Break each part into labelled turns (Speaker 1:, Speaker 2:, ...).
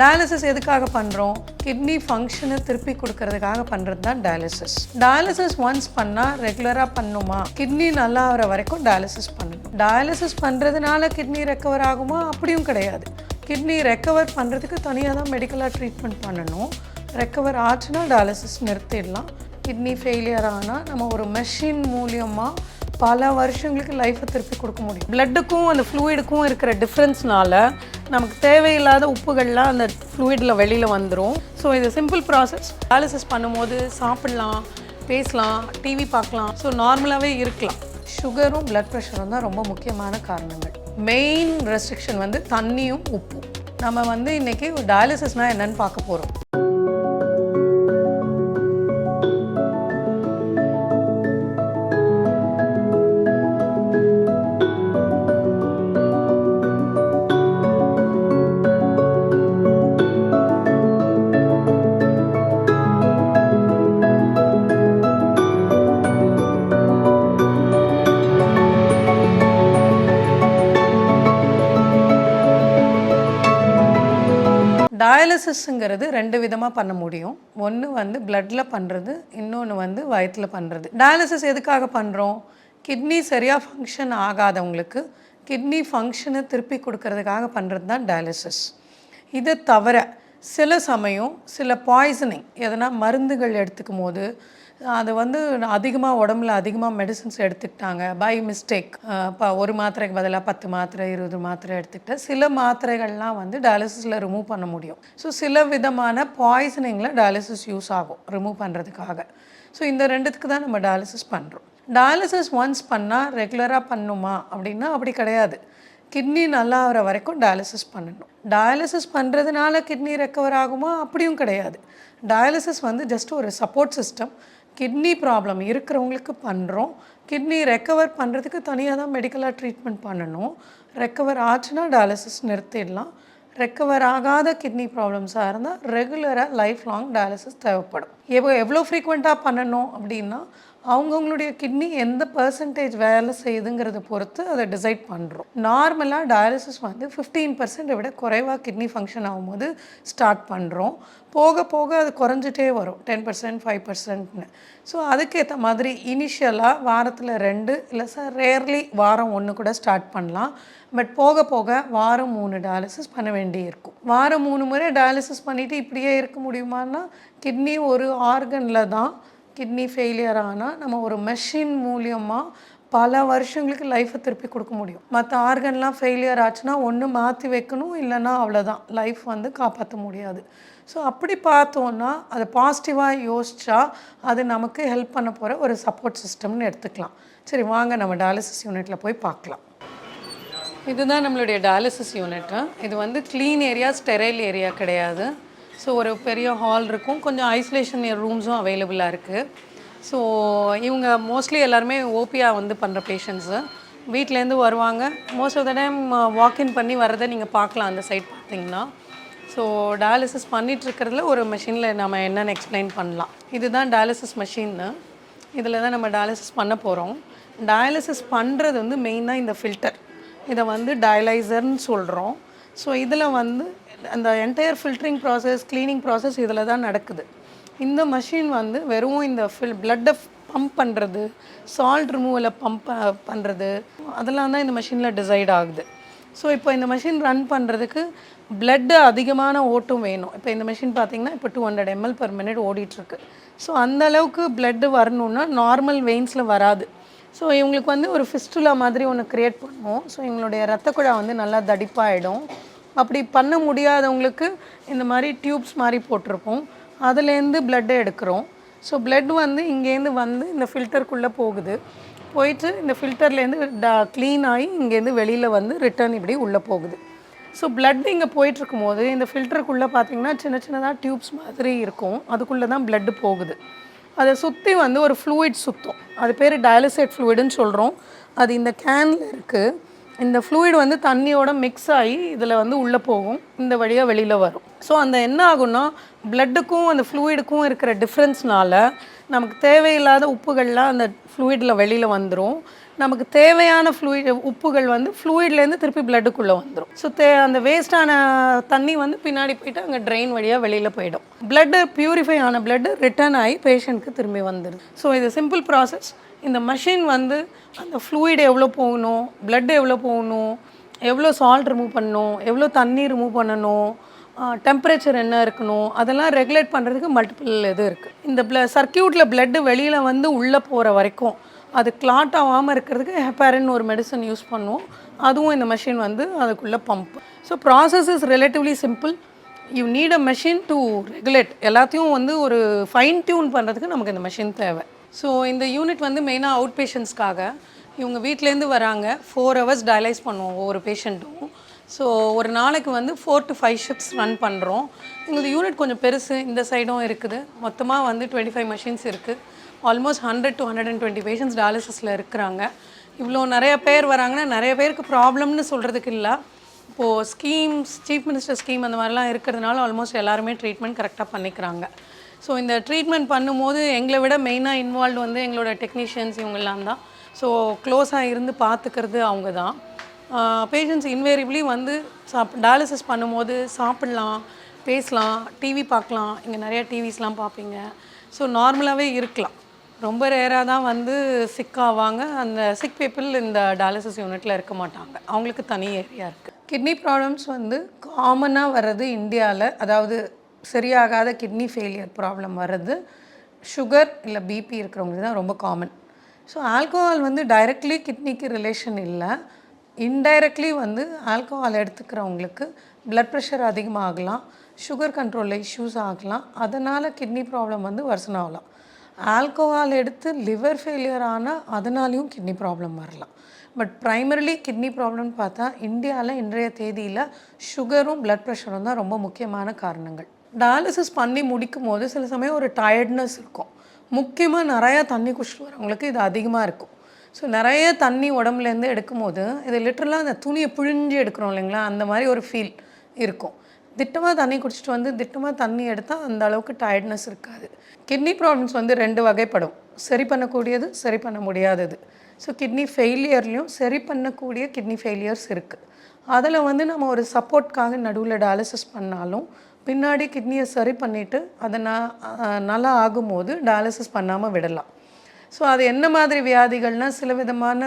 Speaker 1: Dialysis எதுக்காக பண்ணுறோம் kidney ஃபங்க்ஷனை திருப்பி கொடுக்கறதுக்காக பண்ணுறது தான் டயாலிசிஸ் டயாலிசிஸ் ஒன்ஸ் பண்ணால் ரெகுலராக பண்ணுமா? கிட்னி நல்லா ஆகிற வரைக்கும் டயாலிசிஸ் பண்ணணும். டயாலிசிஸ் பண்ணுறதுனால கிட்னி ரெக்கவர் ஆகுமா? அப்படியும் கிடையாது. கிட்னி ரெக்கவர் பண்ணுறதுக்கு தனியாக தான் மெடிக்கலாக ட்ரீட்மெண்ட் பண்ணணும். ரெக்கவர் ஆச்சுன்னா டயாலிசிஸ் நிறுத்திடலாம். கிட்னி ஃபெயிலியர் ஆனால் நம்ம ஒரு மெஷின் மூலியமாக பல வருஷங்களுக்கு லைஃப்பை திருப்பி கொடுக்க முடியும். பிளட்டுக்கும் அந்த ஃப்ளூயிடுக்கும் இருக்கிற டிஃப்ரென்ஸ்னால நமக்கு தேவையில்லாத உப்புகள்லாம் அந்த ஃப்ளூயிடில் வெளியில் வந்துடும் ஸோ இது சிம்பிள் ப்ராசஸ் டயாலிசிஸ் பண்ணும்போது சாப்பிட்லாம் பேசலாம் டிவி பார்க்கலாம். ஸோ நார்மலாகவே இருக்கலாம். சுகரும் பிளட் ப்ரெஷரும் தான் ரொம்ப முக்கியமான காரணங்கள். மெயின் ரெஸ்ட்ரிக்ஷன் வந்து தண்ணியும் உப்பும். நம்ம வந்து இன்றைக்கி டயாலிசிஸ்னால் என்னென்னு பார்க்க போகிறோம் டயாலிசிஸ்ங்கிறது ரெண்டு விதமாக பண்ண முடியும். ஒன்று வந்து பிளட்டில் பண்ணுறது இன்னொன்று வந்து வயத்தில் பண்ணுறது டயாலிசிஸ் எதுக்காக பண்ணுறோம் கிட்னி சரியாக ஃபங்க்ஷன் ஆகாதவங்களுக்கு கிட்னி ஃபங்க்ஷனை திருப்பி கொடுக்கறதுக்காக பண்ணுறது தான் டயாலிசிஸ். இதை தவிர சில சமயம் சில பாய்சனிங் எதனா மருந்துகள் எடுத்துக்கும் போது அது வந்து அதிகமாக உடம்புல அதிகமாக மெடிசன்ஸ் எடுத்துக்கிட்டாங்க. பை மிஸ்டேக் இப்போ ஒரு மாத்திரைக்கு பதிலாக பத்து மாத்திரை இருபது மாத்திரை எடுத்துக்கிட்ட சில மாத்திரைகள்லாம் வந்து டயாலிசிஸில் ரிமூவ் பண்ண முடியும். ஸோ சில விதமான பாய்சனிங்கில் டயாலிசிஸ் யூஸ் ஆகும் ரிமூவ் பண்ணுறதுக்காக ஸோ இந்த ரெண்டுத்துக்கு தான் நம்ம டயாலிசிஸ் பண்ணுறோம் டயாலிசிஸ் ஒன்ஸ் பண்ணால் ரெகுலராக பண்ணுமா அப்படின்னா அப்படி கிடையாது. கிட்னி நல்லா ஆகிற வரைக்கும் டயாலிசிஸ் பண்ணணும். டயாலிசிஸ் பண்ணுறதுனால கிட்னி ரெக்கவர் ஆகுமா? அப்படியும் கிடையாது. டயாலிசிஸ் வந்து ஜஸ்ட் ஒரு சப்போர்ட் சிஸ்டம் கிட்னி ப்ராப்ளம் இருக்கிறவங்களுக்கு பண்ணுறோம் கிட்னி ரெக்கவர் பண்ணுறதுக்கு தனியாக தான் மெடிக்கலாக ட்ரீட்மெண்ட் பண்ணணும். ரெக்கவர் ஆச்சுன்னா டயாலிசிஸ் நிறுத்திடலாம். ரெக்கவர் ஆகாத கிட்னி ப்ராப்ளம்ஸாக இருந்தால் ரெகுலராக லைஃப் லாங் டயாலிசிஸ் தேவைப்படும். எவ்வளோ எவ்வளோ ஃப்ரீக்வெண்ட்டாக பண்ணணும் அப்படின்னா அவங்கவுங்களுடைய கிட்னி எந்த பர்சன்டேஜ் வேலை செய்யுதுங்கிறத பொறுத்து அதை டிசைட் பண்ணுறோம் நார்மலாக டயாலிசிஸ் வந்து ஃபிஃப்டீன் பர்சன்ட்டை விட குறைவாக கிட்னி ஃபங்க்ஷன் ஆகும்போது ஸ்டார்ட் பண்ணுறோம் போக போக அது குறைஞ்சிட்டே வரும். டென் பர்சன்ட் ஃபைவ் பர்சன்ட்னு ஸோ அதுக்கேற்ற மாதிரி இனிஷியலாக வாரத்தில் ரெண்டு இல்லை சார் ரேர்லி வாரம் ஒன்று கூட ஸ்டார்ட் பண்ணலாம். பட் போக போக வாரம் மூணு டயாலிசிஸ் பண்ண வேண்டி இருக்கும் வாரம் மூணு முறை டயாலிசிஸ் பண்ணிவிட்டு இப்படியே இருக்க முடியுமான்னா கிட்னி ஒரு ஆர்கனில் தான் கிட்னி ஃபெயிலியர் ஆனால் நம்ம ஒரு மெஷின் மூலியமாக பல வருஷங்களுக்கு லைஃப்பை திருப்பி கொடுக்க முடியும். மற்ற ஆர்கன்லாம் ஃபெயிலியர் ஆச்சுன்னா ஒன்று மாற்றி வைக்கணும் இல்லைன்னா அவ்வளோதான் லைஃப் வந்து காப்பாற்ற முடியாது. ஸோ அப்படி பார்த்தோன்னா அதை பாசிட்டிவாக யோசிச்சா அது நமக்கு ஹெல்ப் பண்ண போகிற ஒரு சப்போர்ட் சிஸ்டம்னு எடுத்துக்கலாம். சரி வாங்க நம்ம டயாலிசிஸ் யூனிட்டில் போய் பார்க்கலாம். இதுதான் நம்மளுடைய டயாலிசிஸ் யூனிட்டு இது வந்து க்ளீன் ஏரியா ஸ்டெரைல் ஏரியா கிடையாது. ஸோ ஒரு பெரிய ஹால் இருக்கும். கொஞ்சம் ஐசோலேஷன் ரூம்ஸும் அவைலபிளாக இருக்குது ஸோ இவங்க மோஸ்ட்லி எல்லாருமே ஓபியாக வந்து பண்ணுற பேஷண்ட்ஸு வீட்டிலேருந்து வருவாங்க. Most of the time walk in பண்ணி வரதை நீங்கள் பார்க்கலாம் அந்த சைட் பார்த்தீங்கன்னா. ஸோ டயாலிசிஸ் பண்ணிகிட்ருக்கிறதுல ஒரு மிஷினில் நம்ம என்னென்னு எக்ஸ்பிளைன் பண்ணலாம். இதுதான் டயாலிசிஸ் மிஷின்னு இதில் தான் நம்ம டயாலிசிஸ் பண்ண போகிறோம் டயாலிசிஸ் பண்ணுறது வந்து மெயினாக இந்த ஃபில்டர் இதை வந்து டயலைசர்னு சொல்கிறோம் ஸோ இதில் வந்து அந்த entire filtering process cleaning process இதில் தான் நடக்குது. இந்த மஷின் வந்து வெறும் இந்த ஃபில் பிளட்டை பம்ப் பண்ணுறது சால்ட் ரிமூவலை பம்ப் பண்ணுறது அதெல்லாம் தான் இந்த மஷினில் டிசைட் ஆகுது. ஸோ இப்போ இந்த மிஷின் ரன் பண்ணுறதுக்கு பிளட்டு அதிகமான ஓட்டும் வேணும். இப்போ இந்த மிஷின் பார்த்தீங்கன்னா இப்போ two hundred ML per minute ஓடிட்டுருக்கு. ஸோ அந்த அளவுக்கு பிளட்டு வரணுன்னா நார்மல் வெயின்ஸில் வராது. ஸோ இவங்களுக்கு வந்து ஒரு ஃபிஸ்டுலா மாதிரி ஒன்று க்ரியேட் பண்ணுவோம். ஸோ இவங்களுடைய ரத்த குழா வந்து நல்லா தடிப்பாகிடும் அப்படி பண்ண முடியாதவங்களுக்கு இந்த மாதிரி டியூப்ஸ் மாதிரி போட்டிருப்போம். அதுலேருந்து பிளட்டை எடுக்கிறோம். ஸோ பிளட் வந்து இங்கேருந்து வந்து இந்த ஃபில்டருக்குள்ளே போகுது. போயிட்டு இந்த ஃபில்டர்லேருந்து டா க்ளீன் ஆகி இங்கேருந்து வெளியில் வந்து ரிட்டர்ன் இப்படி உள்ளே போகுது. ஸோ பிளட் இங்கே போயிட்டுருக்கும் போது இந்த ஃபில்டருக்குள்ளே பார்த்தீங்கன்னா சின்ன சின்னதாக டியூப்ஸ் மாதிரி இருக்கும். அதுக்குள்ளே தான் பிளட்டு போகுது. அதை சுற்றி வந்து ஒரு ஃப்ளூயிட் சுற்றும் அது பேர் டயாலிசைட் ஃப்ளூயிடுன்னு சொல்கிறோம். அது இந்த கேனில் இருக்குது இந்த ஃப்ளூயிட் வந்து தண்ணியோட மிக்ஸ் ஆகி இதில் வந்து உள்ளே போகும். இந்த வழியாக வெளியில் வரும். ஸோ அந்த என்ன ஆகும்னா பிளட்டுக்கும் அந்த ஃப்ளூயிடுக்கும் இருக்கிற டிஃப்ரென்ஸ்னால நமக்கு தேவையில்லாத உப்புகள்லாம் அந்த ஃப்ளூயிடில் வெளியில் வந்துடும் நமக்கு தேவையான ஃப்ளூயிட் உப்புகள் வந்து ஃப்ளூயிட்லேருந்து திருப்பி பிளட்டுக்குள்ளே வந்துடும் ஸோ தே அந்த வேஸ்டான தண்ணி வந்து பின்னாடி போயிட்டு அங்கே ட்ரெயின் வழியாக வெளியில் போயிடும். பிளட்டு பியூரிஃபை ஆன பிளட்டு ரிட்டர்ன் ஆகி பேஷண்ட்க்கு திரும்பி வந்துடும் ஸோ இது சிம்பிள் ப்ராசஸ் இந்த மஷின் வந்து அந்த ஃப்ளூயிட் எவ்வளோ போகணும் பிளட் எவ்வளோ போகணும் எவ்வளோ சால்ட் ரிமூவ் பண்ணணும் எவ்வளோ தண்ணி ரிமூவ் பண்ணணும் டெம்பரேச்சர் என்ன இருக்கணும்? அதெல்லாம் ரெகுலேட் பண்ணுறதுக்கு மல்டிபிள் இது இருக்குது இந்த ப்ள சர்க்கியூட்டில் பிளட்டு வெளியில் வந்து உள்ளே போகிற வரைக்கும் அது கிளாட் ஆகாமல் இருக்கிறதுக்கு ஹெப்பாரின் ஒரு மெடிசன் யூஸ் பண்ணுவோம். அதுவும் இந்த மெஷின் வந்து அதுக்குள்ளே pump so process is relatively simple you need a machine to regulate எல்லாத்தையும் வந்து ஒரு ஃபைன் டியூன் பண்ணுறதுக்கு நமக்கு இந்த மெஷின் தேவை. ஸோ இந்த யூனிட் வந்து மெயினாக அவுட் பேஷண்ட்ஸ்க்காக இவங்க வீட்டிலேருந்து வராங்க. ஃபோர் ஹவர்ஸ் டயலைஸ் பண்ணுவோம் ஒவ்வொரு பேஷண்ட்டும் ஸோ ஒரு நாளைக்கு வந்து four to five shifts run பண்ணுறோம் எங்களது யூனிட் கொஞ்சம் பெருசு இந்த சைடும் இருக்குது. மொத்தமாக வந்து டுவெண்ட்டி ஃபைவ் மிஷின்ஸ் இருக்குது almost hundred to hundred and twenty patients டயாலிசிஸில் இருக்கிறாங்க. இவ்வளோ நிறைய பேர் வராங்கன்னா நிறைய பேருக்கு ப்ராப்ளம்னு சொல்கிறதுக்கு இல்லை. இப்போது ஸ்கீம்ஸ் சீஃப் மினிஸ்டர் ஸ்கீம் அந்த மாதிரிலாம் இருக்கிறதுனால ஆல்மோஸ்ட் எல்லாருமே ட்ரீட்மெண்ட் கரெக்டாக பண்ணிக்கிறாங்க. ஸோ இந்த ட்ரீட்மெண்ட் பண்ணும்போது எங்களை விட மெயினாக இன்வால்வ் வந்து எங்களோட டெக்னீஷியன்ஸ் இவங்கெல்லாம் தான். ஸோ க்ளோஸாக இருந்து பார்த்துக்கிறது அவங்க தான் பேஷண்ட்ஸ் இன்வேரிபிளி வந்து சாப் டயாலிசிஸ் பண்ணும்போது சாப்பிட்லாம் பேசலாம் டிவி பார்க்கலாம். இங்கே நிறையா டிவிஸ்லாம் பார்ப்பீங்க. ஸோ நார்மலாகவே இருக்கலாம். ரொம்ப ரேராக தான் வந்து சிக் ஆவாங்க. அந்த சிக் பீப்புள் இந்த டயாலிசிஸ் யூனிட்டில் இருக்க மாட்டாங்க. அவங்களுக்கு தனி ஏரியா இருக்குது கிட்னி ப்ராப்ளம்ஸ் வந்து காமனாக வர்றது இந்தியாவில் அதாவது சரியாகாத கிட்னி ஃபெயிலியர் ப்ராப்ளம் வர்றது சுகர் இல்லை பிபி இருக்கிறவங்களுக்கு தான் ரொம்ப காமன் ஸோ ஆல்கோஹால் வந்து டைரக்ட்லி கிட்னிக்கு ரிலேஷன் இல்லை. இன்டைரக்ட்லி வந்து ஆல்கோஹால் எடுத்துக்கிறவங்களுக்கு ப்ளட் ப்ரெஷர் அதிகமாகலாம் சுகர் கண்ட்ரோலில் இஷ்யூஸ் ஆகலாம் அதனால் கிட்னி ப்ராப்ளம் வந்து worsen ஆகலாம். ஆல்கோஹால் எடுத்து லிவர் ஃபெயிலியர் ஆனால் அதனாலையும் கிட்னி ப்ராப்ளம் வரலாம். பட் ப்ரைமரிலி கிட்னி ப்ராப்ளம்னு பார்த்தா இந்தியாவில் இன்றைய தேதியில் சுகரும் ப்ளட் ப்ரெஷரும் தான் ரொம்ப முக்கியமான காரணங்கள். டயாலிசிஸ் பண்ணி முடிக்கும் போது சில சமயம் ஒரு டயர்ட்னஸ் இருக்கும். முக்கியமாக நிறையா தண்ணி குடிச்சிட்டு வரவங்களுக்கு இது அதிகமாக இருக்கும். ஸோ நிறைய தண்ணி உடம்புலேருந்து எடுக்கும்போது இது லிட்டரலாக அந்த துணியை பிழிஞ்சு எடுக்கிறோம் இல்லைங்களா? அந்த மாதிரி ஒரு ஃபீல் இருக்கும். திட்டமாக தண்ணி குடிச்சிட்டு வந்து திட்டமாக தண்ணி எடுத்தால் அந்த அளவுக்கு டயர்ட்னஸ் இருக்காது. கிட்னி ப்ராப்ளம்ஸ் வந்து ரெண்டு வகைப்படும். சரி பண்ணக்கூடியது சரி பண்ண முடியாதது. ஸோ கிட்னி ஃபெயிலியர்லேயும் சரி பண்ணக்கூடிய கிட்னி ஃபெயிலியர்ஸ் இருக்குது அதில் வந்து நம்ம ஒரு சப்போர்ட்காக நடுவில் டயாலிசிஸ் பண்ணாலும் பின்னாடி கிட்னியை சரி பண்ணிவிட்டு அதை நான் நல்லா ஆகும்போது டயாலிசிஸ் பண்ணாமல் விடலாம். ஸோ அது என்ன மாதிரி வியாதிகள்னால் சில விதமான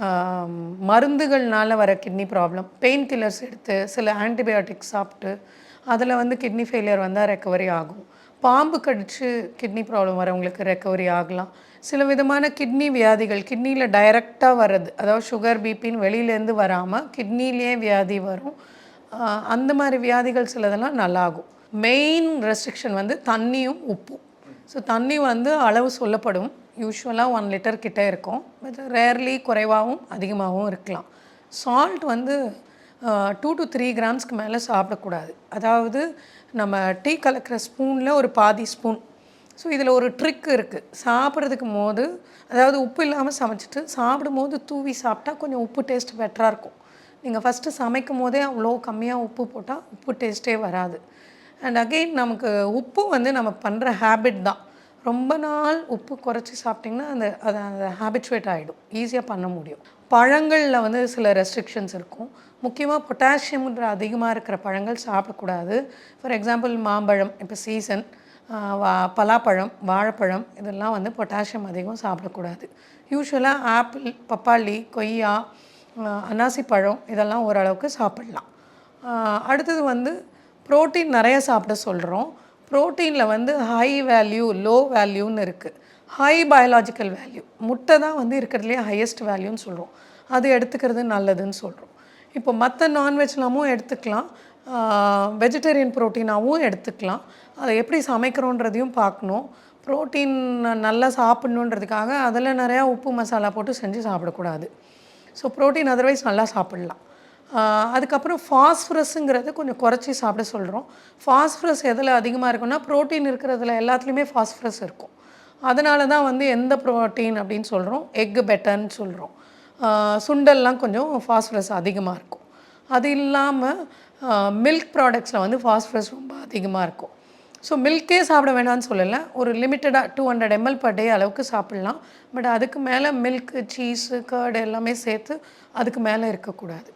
Speaker 1: மருந்துகள்னால் மருந்துகள்னால வர கிட்னி ப்ராப்ளம். பெயின் கில்லர்ஸ் எடுத்து சில ஆன்டிபயோட்டிக்ஸ் சாப்பிட்டு அதில் வந்து கிட்னி ஃபெயிலியர் வந்தால் ரெக்கவரி ஆகும். பாம்பு கடிச்சு கிட்னி ப்ராப்ளம் வரவங்களுக்கு ரெக்கவரி ஆகலாம். சில விதமான கிட்னி வியாதிகள் கிட்னியில் டைரெக்டாக வர்றது அதாவது சுகர் பிபின்னு வெளியிலேருந்து வராமல் கிட்னிலேயே வியாதி வரும். அந்த மாதிரி வியாதிகள் சிலதெல்லாம் நல்லாகும். மெயின் ரெஸ்ட்ரிக்ஷன் வந்து தண்ணியும் உப்பும். ஸோ தண்ணி வந்து அளவு சொல்லப்படும். யூஸ்வலாக ஒன் லிட்டர் கிட்டே இருக்கும். பட் ரேர்லி குறைவாகவும் அதிகமாகவும் இருக்கலாம். சால்ட் வந்து டூ டு த்ரீ கிராம்ஸ்க்கு மேலே சாப்பிடக்கூடாது. அதாவது நம்ம டீ கலக்கிற ஸ்பூனில் ஒரு பாதி ஸ்பூன் ஸோ இதில் ஒரு ட்ரிக் இருக்குது சாப்பிட்றதுக்கு போது அதாவது உப்பு இல்லாமல் சமைச்சிட்டு சாப்பிடும் போது தூவி சாப்பிட்டா கொஞ்சம் உப்பு டேஸ்ட் பெட்டராக இருக்கும். நீங்கள் ஃபஸ்ட்டு சமைக்கும் போதே அவ்வளோ கம்மியாக உப்பு போட்டால் உப்பு டேஸ்ட்டே வராது. அண்ட் அகெயின் நமக்கு உப்பு வந்து நம்ம பண்ணுற ஹேபிட் தான். ரொம்ப நாள் உப்பு குறைச்சி சாப்பிட்டிங்கன்னா அந்த அது அந்த ஹேபிச்சுவேட் ஆகிடும் ஈஸியாக பண்ண முடியும். பழங்களில் வந்து சில ரெஸ்ட்ரிக்ஷன்ஸ் இருக்கும். முக்கியமாக பொட்டாசியம்ன்ற அதிகமாக இருக்கிற பழங்கள் சாப்பிடக்கூடாது. ஃபார் எக்ஸாம்பிள் மாம்பழம் இப்போ சீசன் வா பலாப்பழம் வாழைப்பழம் இதெல்லாம் வந்து பொட்டாசியம் அதிகம் சாப்பிடக்கூடாது. யூஸ்வலாக ஆப்பிள் பப்பாளி கொய்யா அன்னாசி பழம் இதெல்லாம் ஓரளவுக்கு சாப்பிட்லாம். அடுத்தது வந்து புரோட்டீன் நிறைய சாப்பிட சொல்கிறோம் புரோட்டீனில் வந்து ஹை வேல்யூ லோ வேல்யூன்னு இருக்குது ஹை பயாலாஜிக்கல் வேல்யூ முட்டை தான் வந்து இருக்கிறதுலே ஹையஸ்ட் வேல்யூன்னு சொல்கிறோம் அது எடுத்துக்கிறது நல்லதுன்னு சொல்கிறோம் இப்போ மற்ற நான்வெஜ்லாமும் எடுத்துக்கலாம். வெஜிடேரியன் ப்ரோட்டீனாகவும் எடுத்துக்கலாம். அதை எப்படி சமைக்கிறோன்றதையும் பார்க்கணும். ப்ரோட்டீன் நல்லா சாப்பிட்ணுன்றதுக்காக அதில் நிறையா உப்பு மசாலா போட்டு செஞ்சு சாப்பிடக்கூடாது. ஸோ ப்ரோட்டீன் அதர்வைஸ் நல்லா சாப்பிட்லாம். அதுக்கப்புறம் ஃபாஸ்ஃபரஸுங்கிறத கொஞ்சம் குறைச்சி சாப்பிட சொல்கிறோம் ஃபாஸ்ஃபரஸ் எதில் அதிகமாக இருக்குன்னா ப்ரோட்டீன் இருக்கிறதுல எல்லாத்துலேயுமே ஃபாஸ்ஃபரஸ் இருக்கும். அதனால தான் வந்து எந்த ப்ரோட்டீன் அப்படின்னு சொல்கிறோம் எக்கு பெட்டர்னு சொல்கிறோம் சுண்டல்லாம் கொஞ்சம் ஃபாஸ்ஃபரஸ் அதிகமாக இருக்கும். அது இல்லாமல் மில்க் ப்ராடக்ட்ஸில் வந்து ஃபாஸ்ஃபரஸ் ரொம்ப அதிகமாக இருக்கும். ஸோ மில்க்கே சாப்பிட வேணாம்னு சொல்லலை. ஒரு லிமிட்டடாக two hundred ML per day அளவுக்கு சாப்பிட்லாம். பட் அதுக்கு மேலே மில்க் சீஸு கர்டு எல்லாமே சேர்த்து அதுக்கு மேலே இருக்கக்கூடாது.